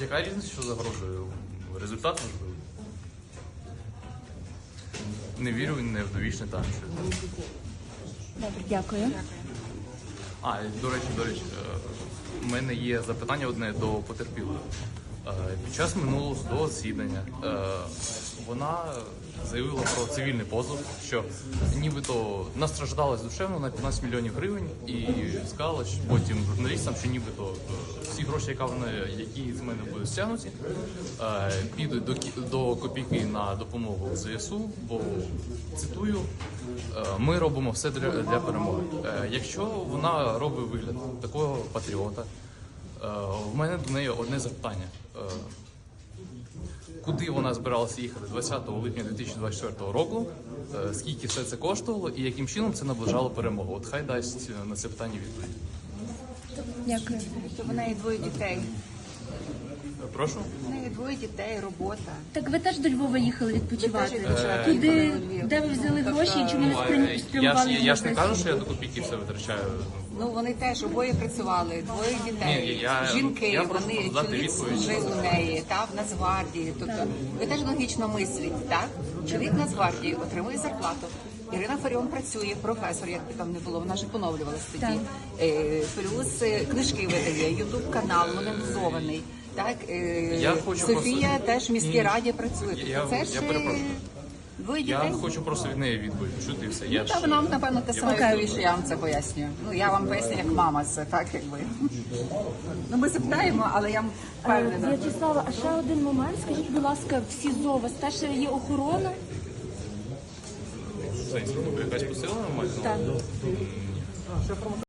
Яка різниця, що загрожує? Результат можливий. Не вірю не в довічне там. Що... Добре, дякую. А, до речі, до речі, е, у мене є запитання одне до потерпілої. Е, Під час минулого судового засідання е, вона заявила про цивільний позов, що нібито настраждалась душевно на 15 мільйонів гривень і сказала що потім журналістам, що нібито е, всі гроші, яка вона, які з мене будуть стягнуті, підуть до, до копійки на допомогу ЗСУ, бо цитую, ми робимо все для, для перемоги. Якщо вона робить вигляд такого патріота, е, в мене до неї одне запитання. Е, Куди вона збиралася їхати 20 липня 2024 року? Е, Скільки все це коштувало і яким чином це наближало перемогу? От хай дасть е, на це питання відповідь. Дякую. Вона і двоє дітей. Е, Прошу. В неї двоє дітей, робота. Так ви теж до Львова їхали відпочивати. Ви теж відпочивати Туди, у де ви взяли гроші і чому не Ну, е, Я спрямували? ж, я ж не кажу, що я до копійки все витрачаю. Ну вони теж обоє працювали, двоє дітей, Ні, я- жінки, я прошу вони дати чоловік відповідь. служив у неї, та в Нацгвардії. Тобто ви теж логічно мисліть, так? Чоловік в Нацгвардії отримує зарплату. Ірина Фаріон працює, професор, як би там не було, вона ж поновлювалася тоді. Так. Е, плюс е, книжки видає, ютуб канал монетизований. Так, е, Я хочу Софія просто- теж в міській раді працює. Я- Тобто це ж я е, перепрошую. двоє Я хочу просто від неї відповідь почути і все. Я Та ж, вона вам, напевно те саме okay. що я вам це пояснюю. Ну я вам поясню як мама це, так якби. Ну ми запитаємо, але я Е, впевнена. В'ячеслава, а ще один момент. Скажіть, будь ласка, в СІЗО у вас теж є охорона? Це якась посилена мать? Так.